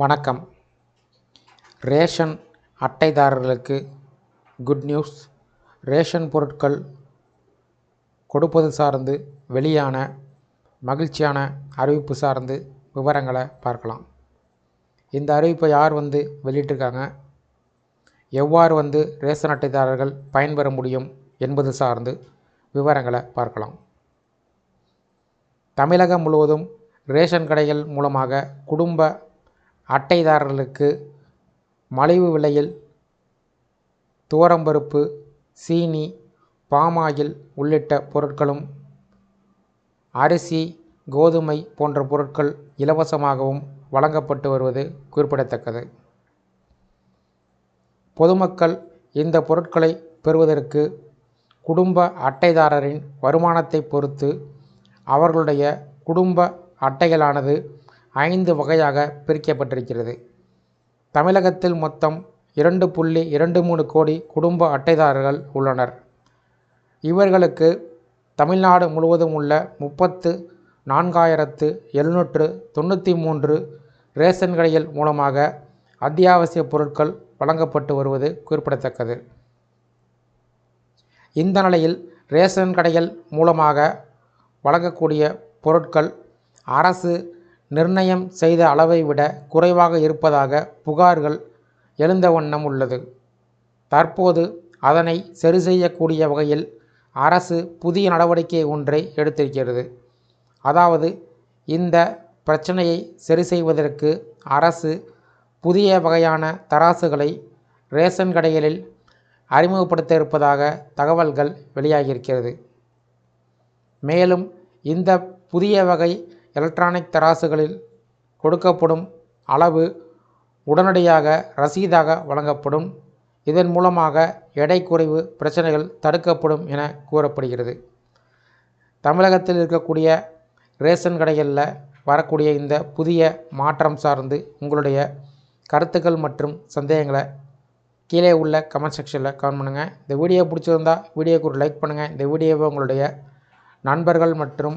வணக்கம். ரேஷன் அட்டைதாரர்களுக்கு good news ration பொருட்கள் கொடுப்பது சார்ந்து வெளியான மகிழ்ச்சியான அறிவிப்பு சார்ந்து விவரங்களை பார்க்கலாம். இந்த அறிவிப்பை யார் வந்து வெளியிட்டிருக்காங்க? எவ்வாறு வந்து ரேஷன் அட்டைதாரர்கள் பயன்பெற முடியும் என்பது சார்ந்து விவரங்களை பார்க்கலாம். தமிழகம் முழுவதும் ரேஷன் கடைகள் மூலமாக குடும்ப அட்டைதாரர்களுக்கு மலிவு விலையில் துவரம்பருப்பு சீனி பாமாயில் உள்ளிட்ட பொருட்களும் அரிசி கோதுமை போன்ற பொருட்கள் இலவசமாகவும் வழங்கப்பட்டு வருவது குறிப்பிடத்தக்கது. பொதுமக்கள் இந்த பொருட்களை பெறுவதற்கு குடும்ப அட்டைதாரரின் வருமானத்தை பொறுத்து அவர்களுடைய குடும்ப அட்டைகளானது ஐந்து வகையாக பிரிக்கப்பட்டிருக்கிறது. தமிழகத்தில் மொத்தம் இரண்டு புள்ளி இரண்டு மூணு கோடி குடும்ப அட்டைதாரர்கள் உள்ளனர். இவர்களுக்கு தமிழ்நாடு முழுவதும் உள்ள முப்பத்து நான்காயிரத்து எழுநூற்று தொண்ணூற்றி மூன்று ரேஷன் கடைகள் மூலமாக அத்தியாவசிய பொருட்கள் வழங்கப்பட்டு வருவது குறிப்பிடத்தக்கது. இந்த நிலையில் ரேஷன் கடைகள் மூலமாக வழங்கக்கூடிய பொருட்கள் அரசு நிர்ணயம் செய்த அளவை விட குறைவாக இருப்பதாக புகார்கள் எழுந்த வண்ணம் உள்ளது. தற்போது அதனை சரி செய்யக்கூடிய வகையில் அரசு புதிய நடவடிக்கை ஒன்றை எடுத்திருக்கிறது. அதாவது இந்த பிரச்சனையை சரி செய்வதற்கு அரசு புதிய வகையான தராசுகளை ரேஷன் கடைகளில் அறிமுகப்படுத்த இருப்பதாக தகவல்கள் வெளியாகியிருக்கிறது. மேலும் இந்த புதிய வகை எலக்ட்ரானிக் தராசுகளில் கொடுக்கப்படும் அளவு உடனடியாக ரசீதாக வழங்கப்படும். இதன் மூலமாக எடை குறைவு பிரச்சனைகள் தடுக்கப்படும் என கூறப்படுகிறது. தமிழகத்தில் இருக்கக்கூடிய ரேஷன் கடைகளில் வரக்கூடிய இந்த புதிய மாற்றம் சார்ந்து உங்களுடைய கருத்துக்கள் மற்றும் சந்தேகங்களை கீழே உள்ள கமெண்ட் செக்ஷனில் கமெண்ட் பண்ணுங்கள் இந்த வீடியோ பிடிச்சிருந்தா வீடியோக்கு ஒரு லைக் பண்ணுங்கள் இந்த வீடியோவை உங்களுடைய நண்பர்கள் மற்றும்